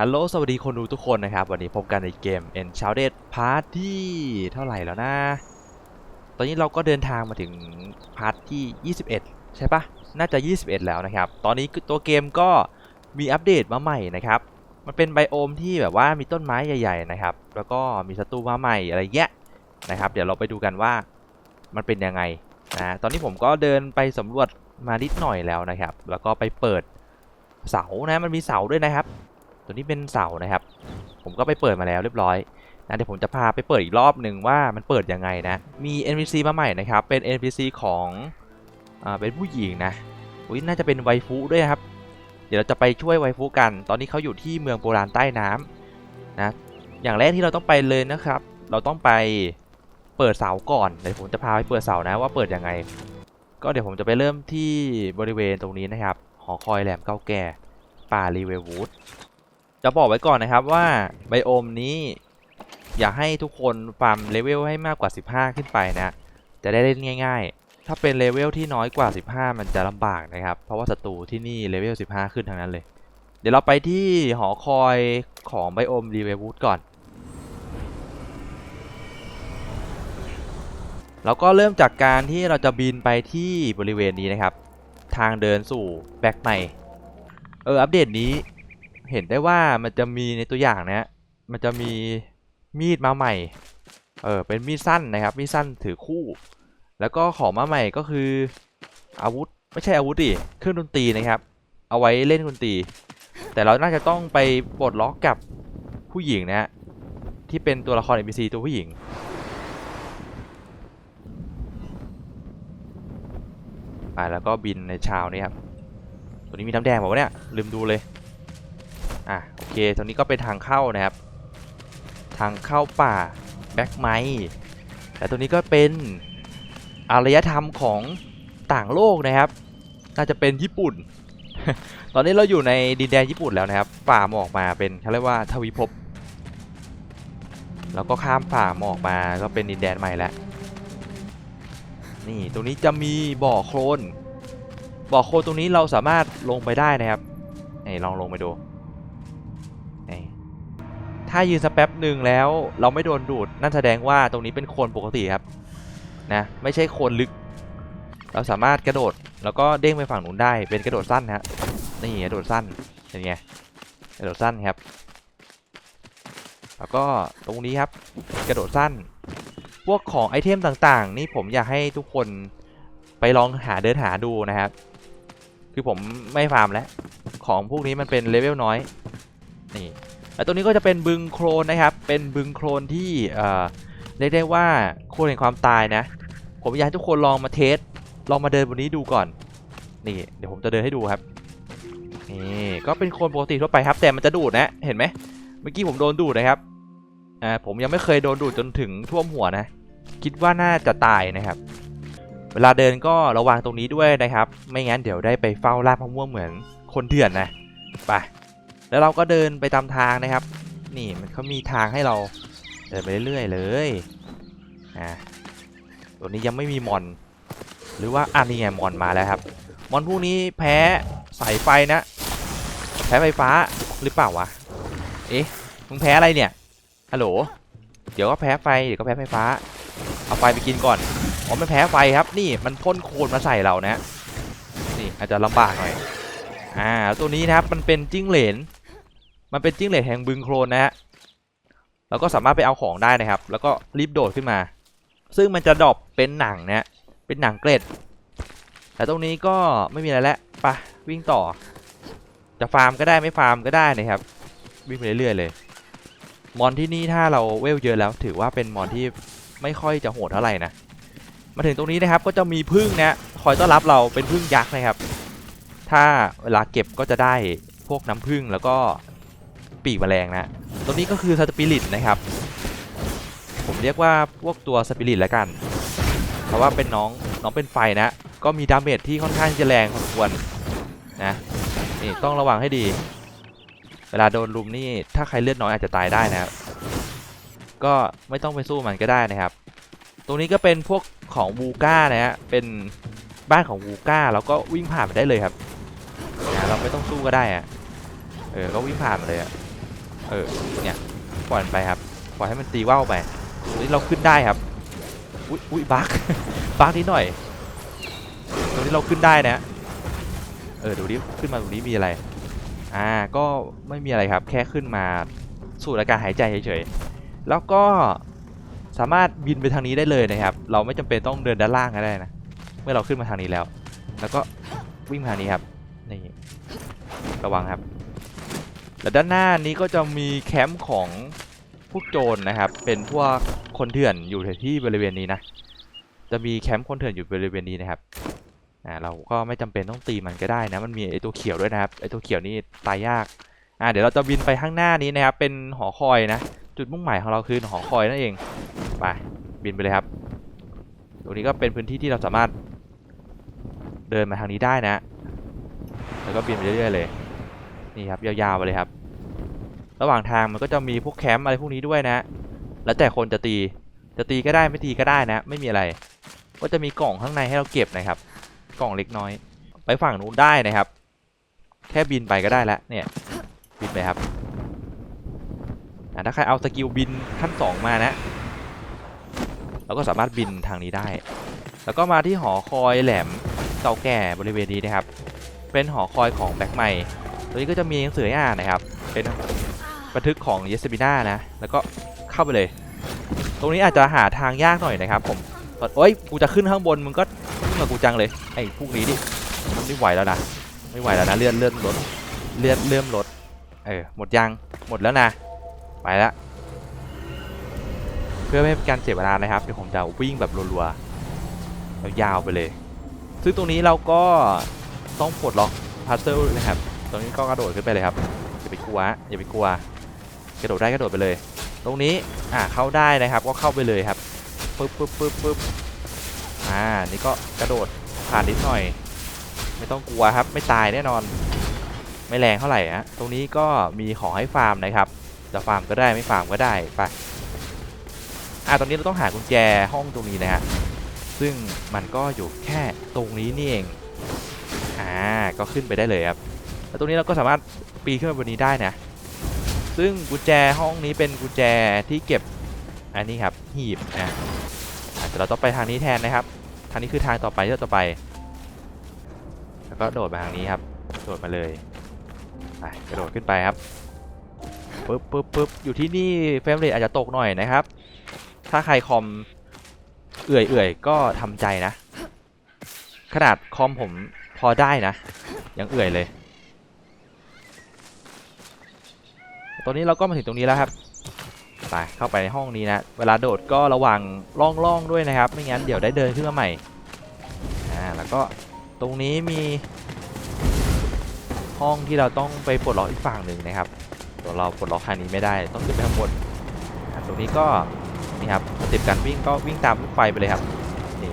ฮัลโหลสวัสดีคนดูทุกคนนะครับ วันนี้พบกันในเกม e n c h a n t e d Party เท่าไหร่แล้วนะ ตอนนี้เราก็เดินทางมาถึงพาร์ทที่ 21 ใช่ปะน่าจะ 21 แล้วนะครับ ตอนนี้ตัวเกมก็มีอัปเดตมาใหม่นะครับ มันเป็นไบโอมที่แบบว่ามีต้นไม้ใหญ่ๆนะครับ แล้วก็มีศัตรูมาใหม่อะไรเงี้ยนะครับ เดี๋ยวเราไปดูกันว่ามันเป็นยังไงนะตอนนี้ผมก็เดินไปสำรวจมานิดหน่อยแล้วนะครับ แล้วก็ไปเปิดเสานะมันมีเสาด้วยนะครับ ตัวนี้เป็นเสานะครับ ผมก็ไปเปิดมาแล้วเรียบร้อยนะเดี๋ยวผมจะพาไปเปิดอีกรอบหนึ่งว่ามันเปิดยังไงนะ มี NPC มาใหม่นะครับ เป็น NPC ของอ่าเป็นผู้หญิงนะอุ้ยน่าจะเป็นไวฟูด้วยครับ เดี๋ยวเราจะไปช่วยไวฟูกัน ตอนนี้เขาอยู่ที่เมืองโบราณใต้น้ำนะอย่างแรกที่เราต้องไปเลยนะครับ เราต้องไปเปิดเสาก่อนเดี๋ยวผมจะพาไปเปิดเสานะว่าเปิดยังไง ก็เดี๋ยวผมจะไปเริ่มที่บริเวณตรงนี้นะครับหอคอยแหลมเก่าแก่ป่ารีเวลวูด จะบอกไว้ก่อนนะครับว่าไบโอมนี้อยากให้ทุกคนฟาร์มเลเวลให้มากกว่า 15 ขึ้นไปนะ จะได้เล่นง่าย ๆ ถ้าเป็นเลเวลที่น้อยกว่า 15 มันจะลำบากนะครับ เพราะว่าศัตรูที่นี่เลเวล 15 ขึ้นทั้งนั้นเลย เดี๋ยวเราไปที่หอคอยของไบโอมรีเวลวูดก่อน แล้วก็เริ่มจากการที่เราจะบินไปที่บริเวณนี้นะครับ ทางเดินสู่แบ็กใหม่เอออัปเดตนี้ เห็นได้ว่ามันจะมีในตัวอย่างนะมันจะมีมีดมาใหม่ เออเป็นมีดสั้นนะครับ มีดสั้นถือคู่ แล้วก็ของมาใหม่ก็คืออาวุธไม่ใช่อาวุธดิ เครื่องดนตรีนะครับ เอาไว้เล่นดนตรี แต่เราน่าจะต้องไปปลดล็อกกับผู้หญิงนะฮะ ที่เป็นตัวละคร NPC ตัวผู้หญิงไปแล้วก็บินในเช้านี้ครับ ตัวนี้มีน้ำแดงบอกว่าเนี่ย ลืมดูเลย อะโอเคตรงนี้ก็เป็นทางเข้านะครับ ทางเข้าป่าแบ็กไมแต่ตัวนี้ก็เป็นอารยธรรมของต่างโลกนะครับ น่าจะเป็นญี่ปุ่น ตอนนี้เราอยู่ในดินแดนญี่ปุ่นแล้วนะครับป่าหมอกมาเป็นเขาเรียกว่าทวีภพแล้วก็ข้ามป่าหมอกมาก็เป็นดินแดนใหม่แล้วนี่ตรงนี้จะมีบ่อโคลนบ่อโคลนตรงนี้เราสามารถลงไปได้นะครับนี่ลองลงไปดู ถ้ายืนสักแป๊บหนึ่งแล้วเราไม่โดนดูดนั่นแสดงว่าตรงนี้เป็นโคลนปกติครับนะไม่ใช่โคลนลึก เราสามารถกระโดดแล้วก็เด้งไปฝั่งนู้นได้เป็นกระโดดสั้นฮะนี่กระโดดสั้นเป็นไงกระโดดสั้นครับ แล้วก็ตรงนี้ครับกระโดดสั้น พวกของไอเทมต่างๆ นี่ผมอยากให้ทุกคนไปลองหาเดินหาดูนะครับ คือผมไม่ฟาร์มแล้ว ของพวกนี้มันเป็นเลเวลน้อย นี่ แล้วตัวนี้ก็จะเป็นบึงโครนนะครับ เป็นบึงโครนที่เรียกได้ว่าโครนแห่งความตายนะ ผมอยากให้ทุกคนลองมาเทส ลองมาเดินบนนี้ดูก่อน นี่เดี๋ยวผมจะเดินให้ดูครับ นี่ก็เป็นโคลนปกติทั่วไปครับ แต่มันจะดูดนะ เห็นไหม เมื่อกี้ผมโดนดูดนะครับ อ่า ผมยังไม่เคยโดนดูดจนถึงท่วมหัวนะ คิดว่าน่าจะตายนะครับ เวลาเดินก็ระวังตรงนี้ด้วยนะครับ ไม่งั้นเดี๋ยวได้ไปเฝ้าลากมะม่วงเหมือนคนเถื่อนนะ ไป แล้วเราก็เดินไปตามทางนะครับ นี่มันเขามีทางให้เราเดินไปเรื่อยๆเลยอ่าตัวนี้ยังไม่มีมอน หรือว่าอ่านี่ไงมอนมาแล้วครับ มอนพวกนี้แพ้สายไฟนะ แพ้ไฟฟ้าหรือเปล่าวะ เอ๊ะมึงแพ้อะไรเนี่ย ฮัลโหล เดี๋ยวก็แพ้ไฟ เดี๋ยวก็แพ้ไฟฟ้า เอาไฟไปกินก่อน อ๋อมันแพ้ไฟครับ นี่มันพ่นโคลนมาใส่เรานะ นี่อาจจะลำบากหน่อย อ่าแล้วตัวนี้นะครับมันเป็นจิ้งเหลน มันเป็นจิ้งเหลนแห่งบึงโคลนนะฮะเราก็สามารถไปเอาของได้นะครับ แล้วก็รีบโดดขึ้นมา ซึ่งมันจะดรอปเป็นหนังนะฮะเป็นหนังเกล็ด แต่ตรงนี้ก็ไม่มีอะไรแล้วไปะวิ่งต่อ จะฟาร์มก็ได้ไม่ฟาร์มก็ได้นะครับ วิ่งไปเรื่อยๆเลย มอนที่นี่ถ้าเราเวลเยอะแล้ว ถือว่าเป็นมอนที่ไม่ค่อยจะโหดเท่าไหร่นะ มาถึงตรงนี้นะครับก็จะมีพึ่งนะคอยต้อนรับเราเป็นพึ่งยักษ์นะครับ ถ้าเวลาเก็บก็จะได้พวกน้ำผึ้งแล้วก็ ปีกแมลงนะตัวนี้ก็คือสปิริตนะครับ ผมเรียกว่าพวกตัวสปิริตแล้วกัน เพราะว่าเป็นน้องน้องเป็นไฟนะ ก็มีดาเมจที่ค่อนข้างจะแรงพอสมควรนะนี่ต้องระวังให้ดี เวลาโดนลุมนี่ถ้าใครเลือดน้อยอาจจะตายได้นะครับ ก็ไม่ต้องไปสู้มันก็ได้นะครับ ตรงนี้ก็เป็นพวกของวูก้านะฮะเป็นบ้านของวูก้าแล้วก็วิ่งผ่านไปได้เลยครับนะเราไม่ต้องสู้ก็ได้อะเออก็วิ่งผ่านเลยอะ เออเนี่ยปล่อยมันไปครับปล่อยให้มันตีว่าวไปตรงนี้เราขึ้นได้ครับอุ้ยอุ้ยบักบักนิดหน่อยตรงนี้เราขึ้นได้นะเออดูดิขึ้นมาตรงนี้มีอะไรอ่าก็ไม่มีอะไรครับ แค่ขึ้นมาสูดอากาศหายใจเฉยๆแล้วก็สามารถบินไปทางนี้ได้เลยนะครับ เราไม่จำเป็นต้องเดินด้านล่างก็ได้นะเมื่อเราขึ้นมาทางนี้แล้ว แล้วก็วิ่งมาทางนี้ครับนี่ระวังครับ และด้านหน้านี้ก็จะมีแคมป์ของพวกโจรนะครับ เป็นพวกคนเถื่อนอยู่ที่บริเวณนี้นะ จะมีแคมป์คนเถื่อนอยู่บริเวณนี้นะครับอ่าเราก็ไม่จำเป็นต้องตีมันก็ได้นะ มันมีไอตัวเขียวด้วยนะครับ ไอตัวเขียวนี่ตายยาก อ่าเดี๋ยวเราจะบินไปข้างหน้านี้นะครับ เป็นหอคอยนะ จุดมุ่งหมายของเราคือหอคอยนั่นเอง ไปบินไปเลยครับ ตรงนี้ก็เป็นพื้นที่ที่เราสามารถเดินมาทางนี้ได้นะ แล้วก็บินไปเรื่อยๆเลย นี่ครับยาวๆไปเลยครับ ระหว่างทางมันก็จะมีพวกแคมป์อะไรพวกนี้ด้วยนะ แล้วแต่คนจะตีจะตีก็ได้ไม่ตีก็ได้นะ ไม่มีอะไร ก็จะมีกล่องข้างในให้เราเก็บนะครับ กล่องเล็กน้อย ไปฝั่งนู้นได้นะครับ แค่บินไปก็ได้แล้วเนี่ยบินไปครับถ้าใครเอาสกิลบินขั้นสองมานะเราก็สามารถบินทางนี้ได้ แล้วก็มาที่หอคอยแหลมเก่าแก่บริเวณนี้นะครับ เป็นหอคอยของแบ็คไม ตัวนี้ก็จะมีหนังสือให้อ่านนะครับ เป็นบันทึกของเยสบิน่านะ แล้วก็เข้าไปเลย ตรงนี้อาจจะหาทางยากหน่อยนะครับ ผมโอ้ยกูจะขึ้นข้างบนมึงก็ขึ้นมากูจังเลย ไอ้พวกนี้ดิมันไม่ไหวแล้วนะ ไม่ไหวแล้วนะ เลื่อนเลื่อนรถ เลื่อนเลื่อนรถ เออ หมดยัง หมดแล้วนะ ไปละ เพื่อไม่ให้การเสียเวลานะครับ เดี๋ยวผมจะวิ่งแบบรัวๆ ยาวไปเลย ซึ่งตรงนี้เราก็ต้องปลดล็อกพัซเซลนะครับ รงนี้ก็กระโดดขึ้นไปเลยครับอย่าไปกลัวอย่าไปกลัวกระโดดได้กระโดดไปเลย ตรงนี้อ่าเข้าได้นะครับก็เข้าไปเลยครับปึ๊บปึ๊บปึ๊บปึ๊บอ่านี่ก็กระโดดผ่านนิดหน่อย ไม่ต้องกลัวครับไม่ตายแน่นอน ไม่แรงเท่าไหร่ฮะตรงนี้ก็มีของให้ฟาร์มนะครับจะฟาร์มก็ได้ไม่ฟาร์มก็ได้ไปอ่าตอนนี้เราต้องหากุญแจห้องตรงนี้นะฮะซึ่งมันก็อยู่แค่ตรงนี้นี่เองอ่าก็ขึ้นไปได้เลยครับ แล้วตรงนี้เราก็สามารถปีนขึ้นไปบนนี้ได้นะ ซึ่งกุญแจห้องนี้เป็นกุญแจที่เก็บอันนี้ครับหีบนะอาจจะเราต้องไปทางนี้แทนนะครับ ทางนี้คือทางต่อไปที่เราจะไป แล้วก็โดดมาทางนี้ครับ โดดมาเลยไปกระโดดขึ้นไปครับปึ๊บปึ๊บปึ๊บอยู่ที่นี่เฟรมเรทอาจจะตกหน่อยนะครับ ถ้าใครคอมเอื่อยเอื่อยๆก็ทำใจนะ ขนาดคอมผมพอได้นะ ยังเอื่อยเลย ตอนนี้เราก็มาถึงตรงนี้แล้วครับไปเข้าไปในห้องนี้นะ เวลาโดดก็ระวังล่องๆด้วยนะครับ ไม่งั้นเดี๋ยวได้เดินขึ้นมาใหม่ อ่า แล้วก็ตรงนี้มี ห้องที่เราต้องไปปลดล็อกอีกฝั่งหนึ่งนะครับเดี๋ยวเราปลดล็อกทางนี้ไม่ได้ ต้องขึ้นไปข้างบนตรงนี้ก็นี่ครับสเต็ปการวิ่งก็วิ่งตามลูกไฟไปเลยครับนี่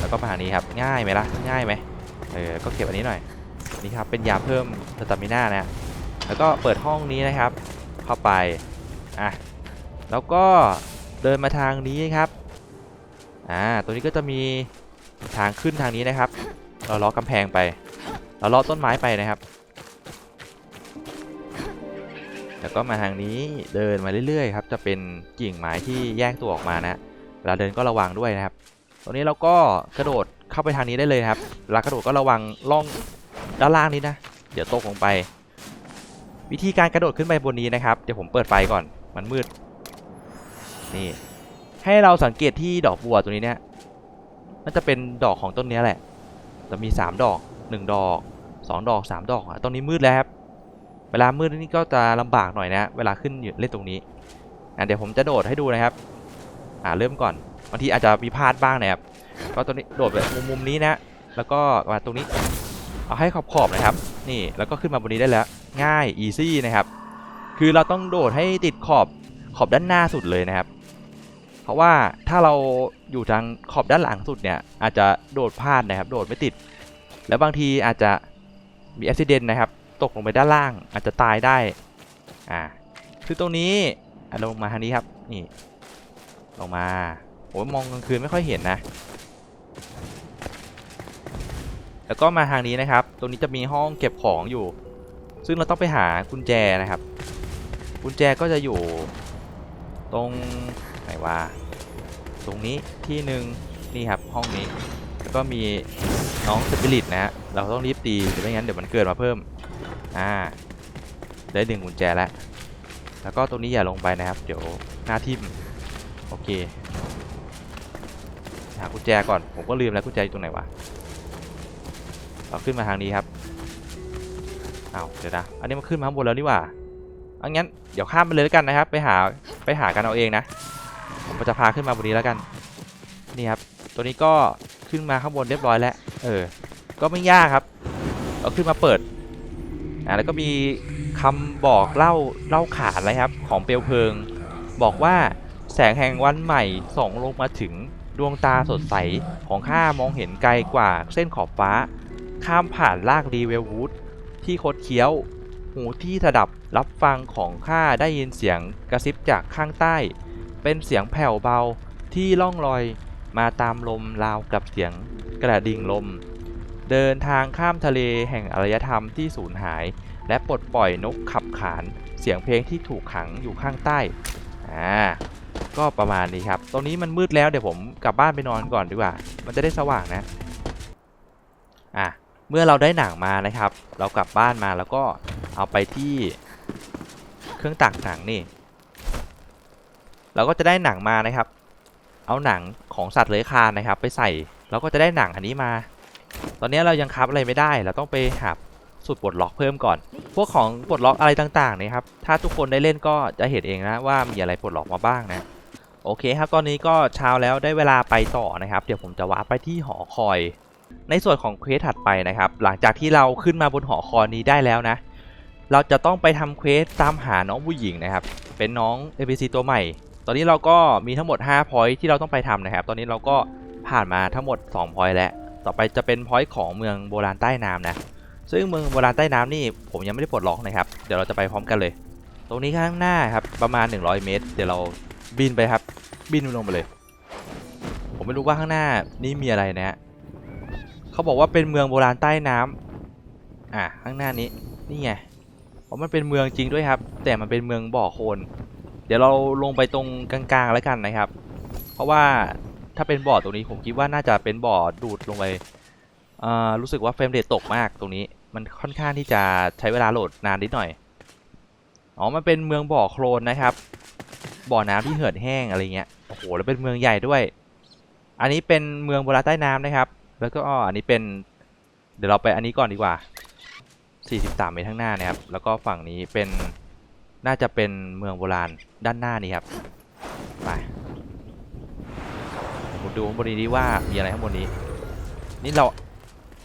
แล้วก็มาทางนี้ครับ ง่ายไหมล่ะ ง่ายไหมเออ ก็เก็บอันนี้หน่อย นี่ครับ เป็นยาเพิ่มสตามิน่านะ แล้วก็เปิดห้องนี้นะครับ เข้าไปอะแล้วก็เดินมาทางนี้ครับอ่าตัวนี้ก็จะมีทางขึ้นทางนี้นะครับ เราล้อกำแพงไป เราล้อต้นไม้ไปนะครับ แล้วก็มาทางนี้เดินมาเรื่อยๆครับจะเป็นกิ่งไม้ที่แยกตัวออกมานะเวลาเดินก็ระวังด้วยนะครับตรงนี้เราก็กระโดดเข้าไปทางนี้ได้เลยครับเวลากระโดดก็ระวังล่องด้านล่างนี้นะ เดี๋ยวตกลงไป วิธีการกระโดดขึ้นไปบนนี้นะครับ เดี๋ยวผมเปิดไฟก่อน มันมืด นี่ ให้เราสังเกตที่ดอกบัวตัวนี้เนี่ยน่าจะเป็นดอกของต้นนี้แหละ จะมี 3 ดอก 1 ดอก 2 ดอก 3 ดอกอะตรงนี้มืดแล้วครับ เวลามืดนี่ก็จะลำบากหน่อยนะ เวลาขึ้นอยู่เล่นตรงนี้ อะเดี๋ยวผมจะโดดให้ดูนะครับ อ่าเริ่มก่อน บางทีอาจจะมีพลาดบ้างนะครับ ก็ตรงนี้โดดแบบมุมๆนี้นะ แล้วก็มาตรงนี้ เอาให้ขอบๆนะครับ นี่ แล้วก็ขึ้นมาบนนี้ได้แล้ว ง่าย อีซี่นะครับ คือเราต้องโดดให้ติดขอบขอบด้านหน้าสุดเลยนะครับ เพราะว่าถ้าเราอยู่ทางขอบด้านหลังสุดเนี่ย อาจจะโดดพลาดนะครับ โดดไม่ติด แล้วบางทีอาจจะมีอุบิเหตุนะครับ ตกลงไปด้านล่าง อาจจะตายได้ อ่า คือตรงนี้อะลงมาทางนี้ครับ นี่ ลงมา โอ้ยมองกลางคืนไม่ค่อยเห็นนะ แล้วก็มาทางนี้นะครับ ตรงนี้จะมีห้องเก็บของอยู่ ซึ่งเราต้องไปหากุญแจนะครับ กุญแจก็จะอยู่ตรงไหนวะตรงนี้ที่หนึ่งนี่ครับห้องนี้ แล้วก็มีน้องสปิริตนะฮะเราต้องรีบตีหรือไม่งั้นเดี๋ยวมันเกิดมาเพิ่มอ่าได้ดึงกุญแจแล้วแล้วก็ตรงนี้อย่าลงไปนะครับ เดี๋ยวหน้าทิมโอเคหากุญแจก่อนผมก็ลืมแล้วกุญแจอยู่ตรงไหนวะเราขึ้นมาทางนี้ครับ เอาวเดี๋ยวนะ อันนี้มันขึ้นมาข้างบนแล้วนี่หว่าอางั้นเดี๋ยวข้ามไปเลยแล้วกันนะครับ ไปหาไปหากันเอาเองนะ ผมจะพาขึ้นมาบนนี้แล้วกัน นี่ครับ ตัวนี้ก็ขึ้นมาข้างบนเรียบร้อยแล้ว เออ ก็ไม่ยากครับเราขึ้นมาเปิด อ่าแล้วก็มีคำบอกเล่าเล่าขานอะไรครับ ของเปลวเพลิง บอกว่าแสงแห่งวันใหม่ส่องลงมาถึงดวงตาสดใสของข้ามองเห็นไกลกว่าเส้นขอบฟ้า ข้ามผ่านลากรีเวลวูด ที่คดเคี้ยว หูที่ถดับรับฟังของข้าได้ยินเสียงกระซิบจากข้างใต้ เป็นเสียงแผ่วเบาที่ล่องลอยมาตามลมราวกับเสียงกระดิ่งลม เดินทางข้ามทะเลแห่งอารยธรรมที่สูญหาย และปลดปล่อยนกขับขาน เสียงเพลงที่ถูกขังอยู่ข้างใต้อ่าก็ประมาณนี้ครับ ตรงนี้มันมืดแล้วเดี๋ยวผมกลับบ้านไปนอนก่อนดีกว่า มันจะได้สว่างนะ อะ เมื่อเราได้หนังมานะครับ เรากลับบ้านมาแล้วก็เอาไปที่เครื่องตักหนังนี่ เราก็จะได้หนังมานะครับ เอาหนังของสัตว์เลื้อยคลานนะครับ ไปใส่เราก็จะได้หนังอันนี้มา ตอนนี้เรายังคับอะไรไม่ได้ เราต้องไปหาสูตรปลดล็อกเพิ่มก่อน พวกของปลดล็อกอะไรต่างๆนี่ครับ ถ้าทุกคนได้เล่นก็จะเห็นเองนะว่ามีอะไรปลดล็อกมาบ้างนะ โอเคครับ ตอนนี้ก็เช้าแล้วได้เวลาไปต่อนะครับ เดี๋ยวผมจะวาร์ปไปที่หอคอย ในส่วนของเควสถัดไปนะครับ หลังจากที่เราขึ้นมาบนหอคอยนี้ได้แล้วนะ เราจะต้องไปทำเควสตามหาน้องผู้หญิงนะครับ เป็นน้อง NPC ตัวใหม่ ตอนนี้เราก็มีทั้งหมด5 point ที่เราต้องไปทำนะครับ ตอนนี้เราก็ผ่านมาทั้งหมด 2 point แล้ว ต่อไปจะเป็น point ของเมืองโบราณใต้น้ำนะ ซึ่งเมืองโบราณใต้น้ำนี่ผมยังไม่ได้ปลดล็อกนะครับ เดี๋ยวเราจะไปพร้อมกันเลย ตรงนี้ข้างหน้าครับ ประมาณ 100 เมตร เดี๋ยวเราบินไปครับ บินลงไปเลย ผมไม่รู้ว่าข้างหน้านี่มีอะไรนะฮะ เขาบอกว่าเป็นเมืองโบราณใต้น้ำอะข้างหน้านี้นี่ไงเพราะมันเป็นเมืองจริงด้วยครับ แต่มันเป็นเมืองบ่อโคลนเดี๋ยวเราลงไปตรงกลางๆแล้วกันนะครับ เพราะว่าถ้าเป็นบ่อตรงนี้ผมคิดว่าน่าจะเป็นบ่อดูดลงไปอ่ารู้สึกว่าเฟรมเรทตกมากตรงนี้ มันค่อนข้างที่จะใช้เวลาโหลดนานนิดหน่อยอ๋อมันเป็นเมืองบ่อโคลนนะครับ บ่อน้ำที่เหือดแห้งอะไรเงี้ยโอ้โหแล้วเป็นเมืองใหญ่ด้วย อันนี้เป็นเมืองโบราณใต้น้ำนะครับ แล้วก็อันนี้เป็น เดี๋ยวเราไปอันนี้ก่อนดีกว่า 43 เมตรข้างหน้านะครับ แล้วก็ฝั่งนี้เป็นน่าจะเป็นเมืองโบราณด้านหน้านี้ครับ ไปผมดูข้างบนนี้ดีว่ามีอะไรข้างบนนี้ นี่เรา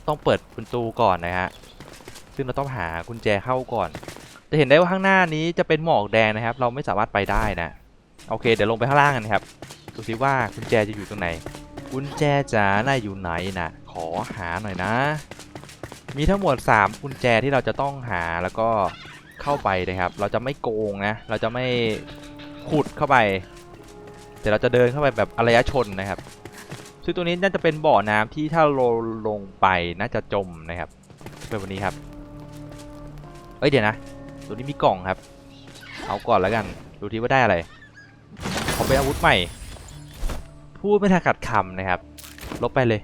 ต้องเปิดประตูก่อนนะฮะ ซึ่งเราต้องหากุญแจเข้าก่อน จะเห็นได้ว่าข้างหน้านี้จะเป็นหมอกแดงนะครับ เราไม่สามารถไปได้นะ โอเค เดี๋ยวลงไปข้างล่างกันครับ ดูซิว่ากุญแจจะอยู่ตรงไหน กุญแจจ๋าน่าอยู่ไหนนะขอหาหน่อยนะ มีทั้งหมด 3 กุญแจที่เราจะต้องหาแล้วก็เข้าไปนะครับ เราจะไม่โกงนะ เราจะไม่ขุดเข้าไป แต่เราจะเดินเข้าไปแบบอารยชนนะครับ ซึ่งตัวนี้น่าจะเป็นบ่อน้ำที่ถ้าเราลงไปน่าจะจมนะครับเป็นวันนี้ครับ เอ้ยเดี๋ยวนะ ตัวนี้มีกล่องครับ เอาก่อนแล้วกัน ดูที่ว่าได้อะไร ขอเป็นอาวุธใหม่ พูดไม่ทันขัดคำนะครับ ลบไปเลย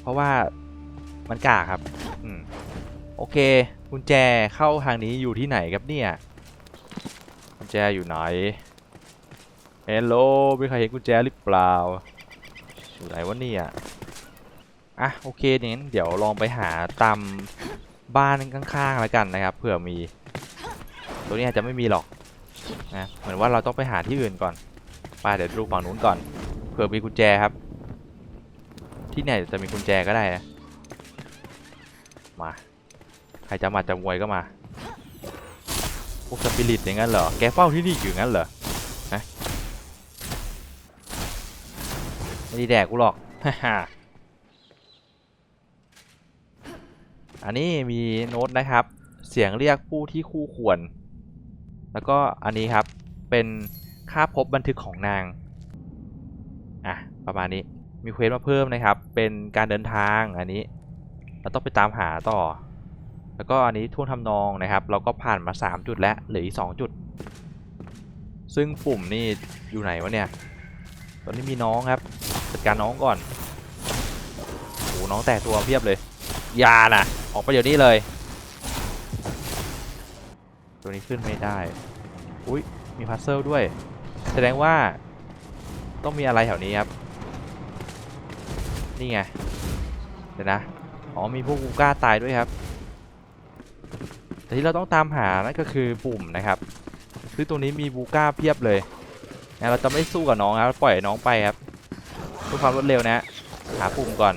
เพราะว่ามันกากครับอืมโอเคกุญแจเข้าทางนี้อยู่ที่ไหนครับเนี่ยกุญแจอยู่ไหนเฮลโลมีใครเห็นกุญแจหรือเปล่าอยู่ไหนวะเนี่ยอะโอเคงั้นเดี๋ยวลองไปหาตามบ้านข้างๆแล้วกันนะครับเผื่อมี ตัวนี้อาจจะไม่มีหรอกนะเหมือนว่าเราต้องไปหาที่อื่นก่อนไปเดี๋ยวดูฝั่งนู้นก่อน ผื่อมีกุญแจครับ ที่ไหนจะมีกุญแจก็ได้นะ มา ใครจะมาจะมวยก็มา พวกสปิริตอย่างนั้นเหรอ แกเฝ้าที่นี่อยู่งั้นเหรอฮะไม่ได้แดกกูหรอกฮ่าอันนี้มีโน้ตนะครับ เสียงเรียกผู้ที่คู่ควร แล้วก็อันนี้ครับ เป็นค่าพบบันทึกของนาง ประมาณนี้มีเควสมาเพิ่มนะครับ เป็นการเดินทางอันนี้ เราต้องไปตามหาต่อ แล้วก็อันนี้ท่วงทำนองนะครับ เราก็ผ่านมา 3 จุดแล้วเหลืออีก 2 จุด ซึ่งปุ่มนี่อยู่ไหนวะเนี่ย ตอนนี้มีน้องครับ จัดการน้องก่อนโอ้น้องแตกตัวเพียบเลย ยาน่ะ ออกไปเดี๋ยวนี้เลย ตัวนี้ขึ้นไม่ได้ อุ้ยมีพัซเซิลด้วย แสดงว่าต้องมีอะไรแถวนี้ครับ นี่ไง เดี๋ยวนะ อ๋อมีพวกกูก้าตายด้วยครับ แต่ที่เราต้องตามหานั่นก็คือปุ่มนะครับซึ่งตรงนี้มีบูก้าเพียบเลยนะเราจะไม่สู้กับน้องครับ ปล่อยน้องไปครับเพื่อความรวดเร็วนะหาปุ่มก่อน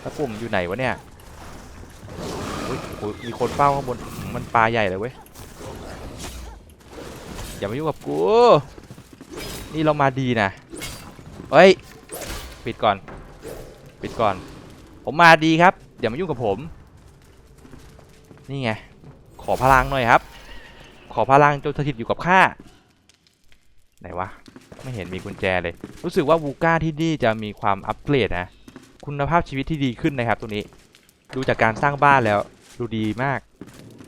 แล้วปุ่มอยู่ไหนวะเนี่ยมีคนเฝ้าข้างบนมมันปลาใหญ่เลยเว้ย อย่ามายุ่งกับกู นี่เรามาดีนะ เฮ้ย ปิดก่อน ปิดก่อน ผมมาดีครับอย่ามายุ่งกับผม นี่ไง ขอพลังหน่อยครับ ขอพลังจนสถิตอยู่กับข้าไหนวะ ไม่เห็นมีกุญแจเลย รู้สึกว่าวูก้าที่นี่จะมีความอัปเกรดนะ คุณภาพชีวิตที่ดีขึ้นนะครับตัวนี้ ดูจากการสร้างบ้านแล้ว ดูดีมาก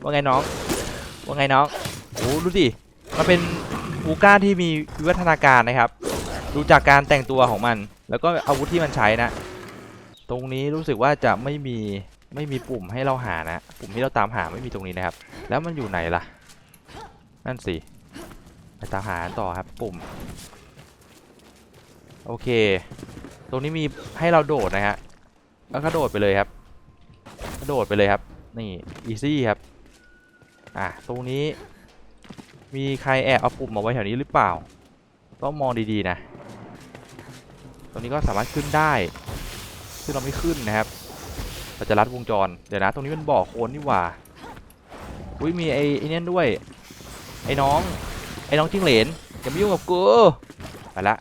ว่าไงน้อง ว่าไงน้องโอ้ดูดิมันเป็นวูก้าที่มีวิวัฒนาการนะครับ ดูจากการแต่งตัวของมัน แล้วก็อาวุธที่มันใช้นะ ตรงนี้รู้สึกว่าจะไม่มีไม่มีปุ่มให้เราหานะ ปุ่มที่เราตามหาไม่มีตรงนี้นะครับ แล้วมันอยู่ไหนล่ะ นั่นสิไปตามหาต่อครับปุ่ม โอเค ตรงนี้มีให้เราโดดนะฮะแล้วก็โดดไปเลยครับกระโดดไปเลยครับ นี่อีซี่ครับ อะ ตรงนี้ มีใครแอบเอาปุ่มมาไว้แถวนี้หรือเปล่า ต้องมองดีๆนะ ตรงนี้ก็สามารถขึ้นได้ ซึ่งเราไม่ขึ้นนะครับเราจะรัดวงจร เดี๋ยวนะ ตรงนี้เป็นบ่อโคลนนี่หว่า อุ้ยมีไอ้ไอ้เนี่ยด้วย ไอ้น้อง ไอ้น้องจิ้งเหลนอย่ามายุ่งกับกูไปละ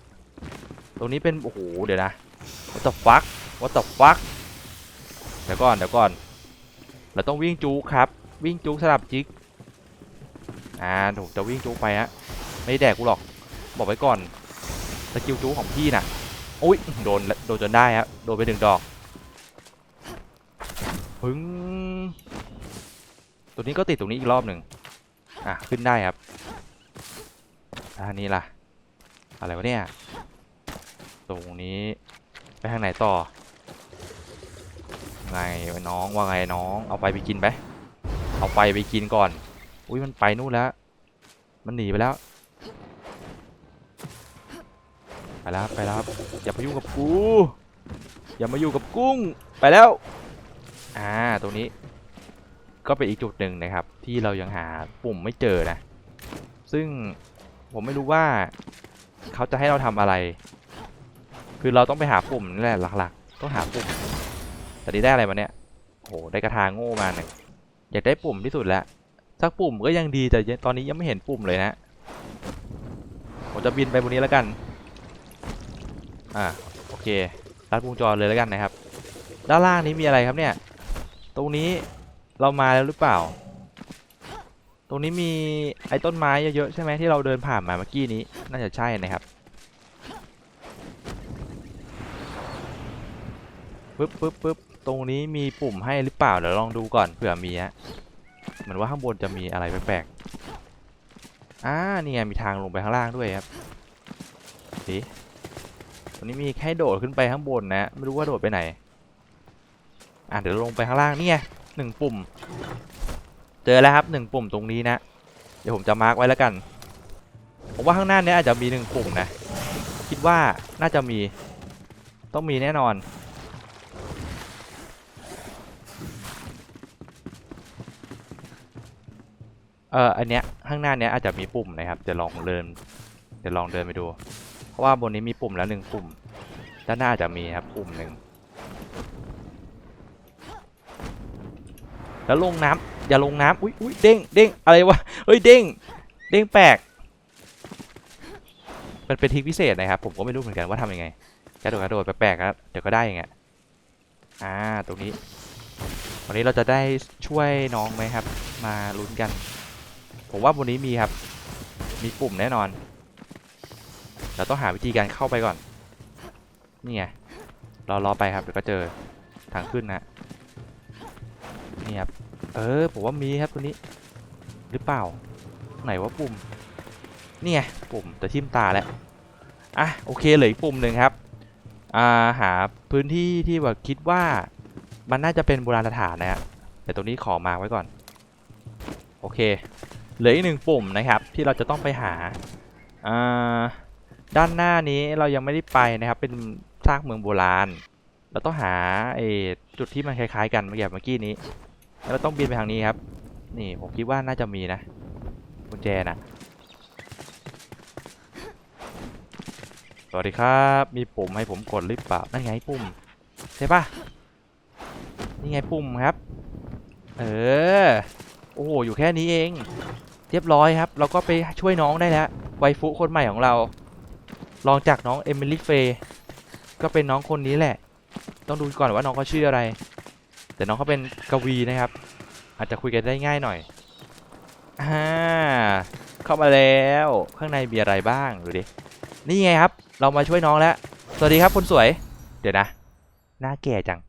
ตรงนี้เป็นโอ้โหเดี๋ยวนะ what the fuck what the fuck เดี๋ยวก่อนเดี๋ยวก่อน เราต้องวิ่งจู๊ครับ วิ่งจู๊สลับจิก อ่าถูกจะวิ่งจู๊ไปฮะไม่ได้แดกกูหรอก บอกไว้ก่อนสกิลจู๊ของพี่น่ะ อุ้ยโดนโดนจนได้ครับโดนไปหนึ่งดอกปึ้งตัวนี้ก็ติดตรงนี้อีกรอบหนึ่งอะขึ้นได้ครับอันนี้ล่ะ อะไรวะเนี่ย ตรงนี้ไปทางไหนต่อ ไงน้องว่าไงน้อง เอาไปไปกินไป เอาไปไปกินก่อน อุ้ยมันไปนู่นแล้ว มันหนีไปแล้ว ไปแล้วไปแล้วอย่ามายุ่งกับกู อย่ามาอยู่กับกุ้ง ไปแล้ว อ่า ตรงนี้ ก็เป็นอีกจุดหนึ่งนะครับ ที่เรายังหาปุ่มไม่เจอนะ ซึ่งผมไม่รู้ว่าเขาจะให้เราทำอะไร คือเราต้องไปหาปุ่มนี่แหละหลักๆ ต้องหาปุ่มแต่นี้ได้อะไรมาเนี่ยโหได้กระทาโง่มาหนึ่งอยากได้ปุ่มที่สุดแล้วสักปุ่มก็ยังดีแต่ตอนนี้ยังไม่เห็นปุ่มเลยนะผมจะบินไปบนนี้แล้วกัน อ่าโอเครัดวงจรเลยแล้วกันนะครับ ด้านล่างนี้มีอะไรครับเนี่ย ตรงนี้เรามาแล้วหรือเปล่า ตรงนี้มีไอ้ต้นไม้เยอะๆใช่ไหมที่เราเดินผ่านมาเมื่อกี้นี้ น่าจะใช่นะครับปึ๊บปึ๊บปึ๊บตรงนี้มีปุ่มให้หรือเปล่าเดี๋ยวลองดูก่อนเผื่อมีฮะเหมือนว่าข้างบนจะมีอะไรแปลกๆอ่านี่ไงมีทางลงไปข้างล่างด้วยครับดิ ตรงนี้มีแค่โดดขึ้นไปข้างบนนะ ไม่รู้ว่าโดดไปไหน อะเดี๋ยวลงไปข้างล่างนี่ไงหนึ่งปุ่ม เจอแล้วครับหนึ่งปุ่มตรงนี้นะ เดี๋ยวผมจะมาร์กไว้แล้วกัน ผมว่าข้างหน้านี้อาจจะมีหนึ่งปุ่มนะ คิดว่าน่าจะมี ต้องมีแน่นอนเอออันเนี้ยข้างหน้าเนี้ยอาจจะมีปุ่มนะครับเดี๋ยวลองเดินเดี๋ยวลองเดินไปดู เพราะว่าบนนี้มีปุ่มแล้วหนึ่งปุ่ม ด้านหน้าจะมีครับปุ่มหนึ่งแล้วลงน้ำอย่าลงน้ำอุ้ยอุ้ยเด้งเด้งอะไรวะเฮ้ยเด้งเด้งแปลกมันเป็นทริคพิเศษนะครับ ผมก็ไม่รู้เหมือนกันว่าทำยังไงกระโดดกระโดดแปลกๆครับเดี๋ยวก็ได้ย่างเงี้ยอ่าตรงนี้วันนี้เราจะได้ช่วยน้องไหมครับ มาลุ้นกัน ผมว่าบนนี้มีครับ มีปุ่มแน่นอน เราต้องหาวิธีการเข้าไปก่อน นี่ไงรอรอไปครับเดี๋ยวก็เจอทางขึ้นนะนี่ครับเออผมว่ามีครับตัวนี้ หรือเปล่า ไหนว่าปุ่มนี่ไงปุ่มแต่ทิ่มตาแล้วอะโอเคเหลืออีกปุ่มหนึ่งครับอ่าหาพื้นที่ที่แบบคิดว่ามันน่าจะเป็นโบราณสถานนะฮะแต่ตรงนี้ขอมาไว้ก่อน โอเค เหลืออีกหนึ่งปุ่มนะครับ ที่เราจะต้องไปหาอ่า ด้านหน้านี้เรายังไม่ได้ไปนะครับ เป็นซากเมืองโบราณ เราต้องหาไอ้จุดที่มันคล้ายๆกันเมื่อกี้เมื่อกี้นี้ แล้วเราต้องบินไปทางนี้ครับ นี่ผมคิดว่าน่าจะมีนะกุญแจนะสวัสดีครับ มีปุ่มให้ผมกดหรือเปล่า นั่นไงปุ่มใช่ปะนี่ไงปุ่มครับ เออ โอ้โห อยู่แค่นี้เอง เรียบร้อยครับ เราก็ไปช่วยน้องได้แล้ว ไวฟุคนใหม่ของเรา ลองจากน้องเอมิลี่เฟย์ก็เป็นน้องคนนี้แหละ ต้องดูก่อนว่าน้องเขาชื่ออะไร แต่น้องเขาเป็นกวีนะครับ อาจจะคุยกันได้ง่ายหน่อยอ่าเข้ามาแล้วข้างในมีอะไรบ้างดูดินี่ไงครับ เรามาช่วยน้องแล้ว สวัสดีครับคนสวย เดี๋ยวนะ หน้าแก่จัง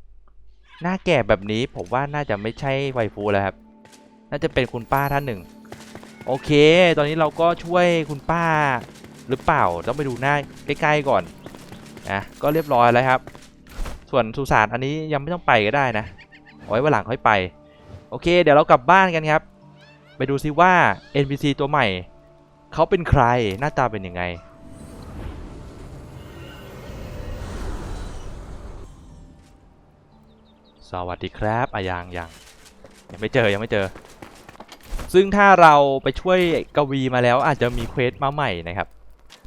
หน้าแก่แบบนี้ผมว่าน่าจะไม่ใช่ไวฟูแล้วครับ น่าจะเป็นคุณป้าท่านหนึ่ง โอเค ตอนนี้เราก็ช่วยคุณป้า หรือเปล่าต้องไปดูหน้าใกล้ๆก่อนนะก็เรียบร้อยแล้วครับ ส่วนสุสานอันนี้ยังไม่ต้องไปก็ได้นะเอาไว้วันหลังค่อยไป โอเค เดี๋ยวเรากลับบ้านกันครับ ไปดูซิว่า NPC ตัวใหม่เขาเป็นใครหน้าตาเป็นยังไงสวัสดีครับอายังยังยังไม่เจอยังไม่เจอ ซึ่งถ้าเราไปช่วยกวีมาแล้วอาจจะมีเควสมาใหม่นะครับ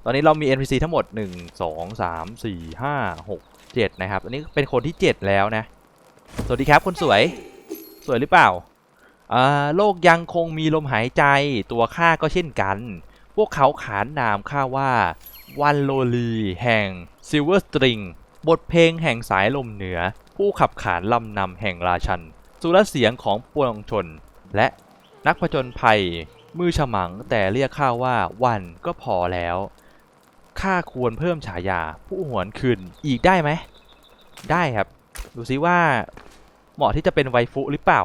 ตอนนี้เรามี NPC ทั้งหมด 1 2 3 4 5 6 7 นะครับ อันนี้เป็นคนที่ 7 แล้วนะ สวัสดีครับคนสวย สวยหรือเปล่าอ่าโลกยังคงมีลมหายใจ ตัวข้าก็เช่นกัน พวกเขาขานนามข้าว่าวันโลลีแห่งซิลเวอร์สตริง บทเพลงแห่งสายลมเหนือ ผู้ขับขานลำนำแห่งราชัน สุรเสียงของปวงชน และนักผจญภัย มือฉมังแต่เรียกข้าว่าวันก็พอแล้ว ข้าควรเพิ่มฉายาผู้หวนคืนอีกได้ไหม ได้ครับ ดูซิว่าเหมาะที่จะเป็นไวฟุหรือเปล่า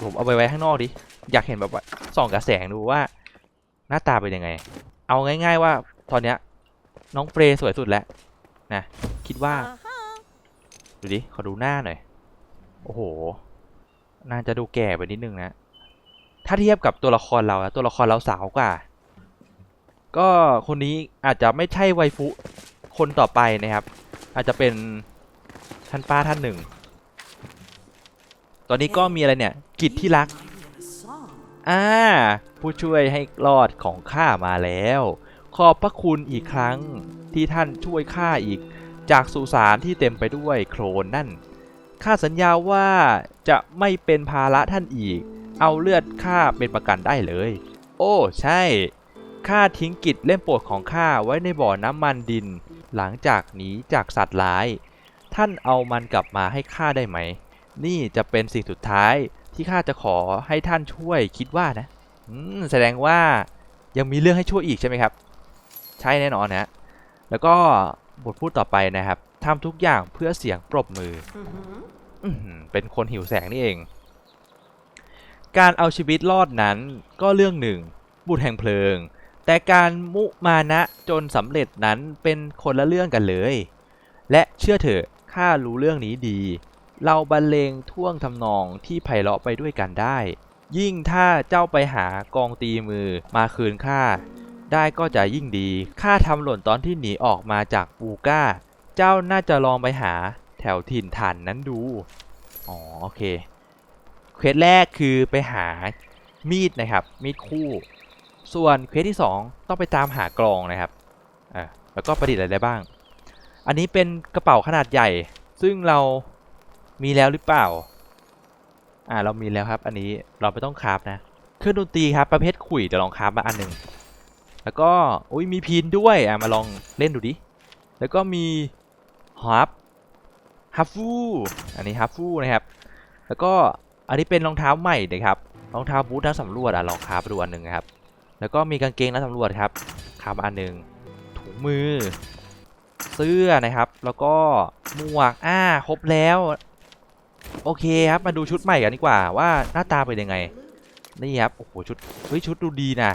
ผมเอาไปไว้ข้างนอกดิ อยากเห็นแบบส่องกระแสงดูว่า หน้าตาเป็นยังไง เอาง่าย ๆว่าตอนเนี้ยน้องเฟรสวยสุดแล้วนะคิดว่า ดูดิ ขอดูหน้าหน่อย โอ้โหน่าจะดูแก่ไปนิดนึงนะ ถ้าเทียบกับตัวละครเราอะตัวละครเราสาวกว่า ก็คนนี้อาจจะไม่ใช่ไวฟุคนต่อไปนะครับ อาจจะเป็นท่านป้าท่านหนึ่ง ตอนนี้ก็มีอะไรเนี่ย กิจที่รัก อ่า ผู้ช่วยให้รอดของข้ามาแล้ว ขอบพระคุณอีกครั้งที่ท่านช่วยข้าอีก จากสุสานที่เต็มไปด้วยโคลนนั่น ข้าสัญญาว่าจะไม่เป็นภาระท่านอีก เอาเลือดข้าเป็นประกันได้เลย โอ้ ใช่ ข้าทิ้งกิจเล่มโปรดของข้าไว้ในบ่อน้ำมันดิน หลังจากหนีจากสัตว์ร้าย ท่านเอามันกลับมาให้ข้าได้ไหม นี่จะเป็นสิ่งสุดท้ายที่ข้าจะขอให้ท่านช่วยคิดว่านะแสดงว่ายังมีเรื่องให้ช่วยอีกใช่ไหมครับ ใช่แน่นอนนะแล้วก็บทพูดต่อไปนะครับทำทุกอย่างเพื่อเสียงปรบมือ,ออเป็นคนหิวแสงนี่เอง การเอาชีวิตรอดนั้นก็เรื่องหนึ่ง บุตรแห่งเพลิง แต่การมุมานะจนสำเร็จนั้นเป็นคนละเรื่องกันเลย และเชื่อเถอะข้ารู้เรื่องนี้ดี เราบรรเลงท่วงทำนองที่ไพเราะไปด้วยกันได้ ยิ่งถ้าเจ้าไปหากองตีมือมาคืนข้าได้ก็จะยิ่งดีข้าทำหล่นตอนที่หนีออกมาจากบูก้า เจ้าน่าจะลองไปหาแถวถิ่นฐานนั้นดู อ๋อโอเค เควสแรกคือไปหามีดนะครับ มีดคู่ ส่วนเควสที่ 2 ต้องไปตามหากลองนะครับอ่าแล้วก็ประดิษฐ์อะไรได้บ้าง อันนี้เป็นกระเป๋าขนาดใหญ่ ซึ่งเรามีแล้วหรือเปล่า อ่าเรามีแล้วครับ อันนี้เราไม่ต้องคราฟนะเครื่องดนตรีครับประเภทขลุ่ยเดี๋ยวลองคราฟมาอันหนึ่งแล้วก็อุ้ยมีพินด้วยอะมาลองเล่นดูดิแล้วก็มีฮับฮับฟูอันนี้ฮับฟูนะครับ แล้วก็อันนี้เป็นรองเท้าใหม่นะครับรองเท้าบูทนักสำรวจอะลองคราฟดูอันหนึ่งนะครับ แล้วก็มีกางเกงนักสำรวจครับคราฟมาอันหนึ่งถุงมือ เสื้อนะครับ แล้วก็หมวกอ่าครบแล้ว โอเคครับมาดูชุดใหม่กันดีกว่าว่าหน้าตาเป็นยังไงนี่ครับโอ้โหชุดเฮ้ยชุดดูดีนะ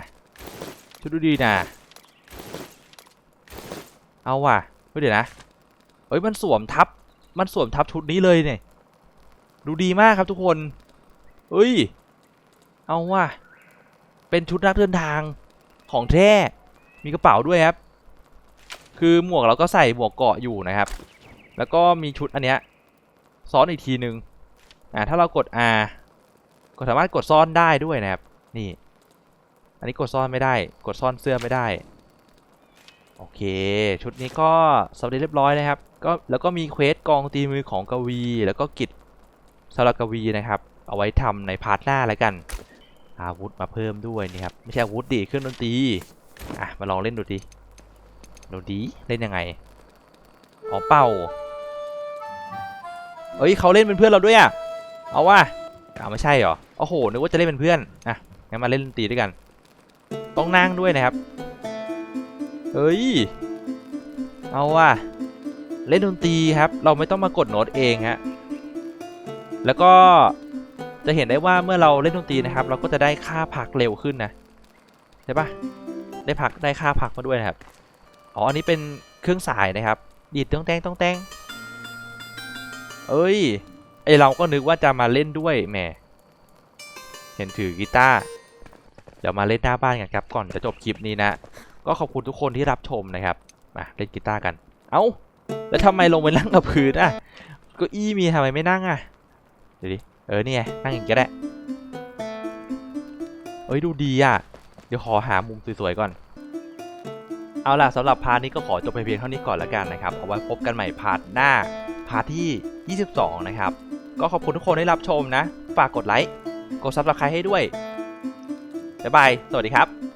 ชุดดูดีนะเอาว่ะเดี๋ยวนะเฮ้ยมันสวมทับมันสวมทับชุดนี้เลยเนี่ยดูดีมากครับทุกคนเฮ้ย เอาว่ะ เป็นชุดนักเดินทางของแท้มีกระเป๋าด้วยครับ คือหมวกเราก็ใส่หมวกเกาะอยู่นะครับ แล้วก็มีชุดอันเนี้ยซ้อนอีกทีนึงอ่าถ้าเรากด R ก็สามารถกดซ่อนได้ด้วยนะครับ นี่ อันนี้กดซ่อนไม่ได้ กดซ่อนเสื้อไม่ได้ โอเค ชุดนี้ก็สำเร็จเรียบร้อยนะครับ ก็แล้วก็มีเควสกองตีมือของกวี แล้วก็กิจสารกวีนะครับ เอาไว้ทำในพาร์ทหน้าแล้วกัน อาวุธมาเพิ่มด้วยนี่ครับไม่ใช่อาวุธดิเครื่องดนตรีอะมาลองเล่นดูดิดูดีเล่นยังไงอ๋อเป่าเอ้ยเขาเล่นเป็นเพื่อนเราด้วยอะเอาว่าเอาไม่ใช่เหรอโอ้โหนึกว่าจะเล่นเป็นเพื่อนอะงั้นมาเล่นดนตรีด้วยกัน ต้องนั่งด้วยนะครับเฮ้ยเอาว่ะเล่นดนตรีครับ เราไม่ต้องมากดโน้ตเองฮะแล้วก็ จะเห็นได้ว่าเมื่อเราเล่นดนตรีนะครับ เราก็จะได้ค่าพักเร็วขึ้นนะใช่ปะได้พักได้ค่าพักมาด้วยนะครับอ๋ออันนี้เป็นเครื่องสายนะครับดีดต้องแตงต้องแตงเอ้ยไอเราก็นึกว่าจะมาเล่นด้วยแหมเห็นถือกีตาร์เดี๋ยวมาเล่นหน้าบ้านกันครับก่อนจะจบคลิปนี้นะ ก็ขอบคุณทุกคนที่รับชมนะครับมาเล่นกีตาร์กัน เอ้าแล้วทำไมลงไปนั่งกับพื้นอะก็อี้มีทำไมไม่นั่งอะเดี๋ยวดิ เออเนี่ยนั่งอย่างนี้ก็ได้เอ้ยดูดีอะ เดี๋ยวขอหามุมสวยๆก่อน เอาล่ะสำหรับพาร์ทนี้ก็ขอจบไปเพียงเท่านี้ก่อนแล้วกันนะครับ เอาไว้พบกันใหม่พาร์ทหน้าพาร์ทที่ 22 นะครับ ก็ขอบคุณทุกคนที่รับชมนะ ฝากกดไลค์ กดซับสไครต์ให้ด้วย บ๊ายบาย สวัสดีครับ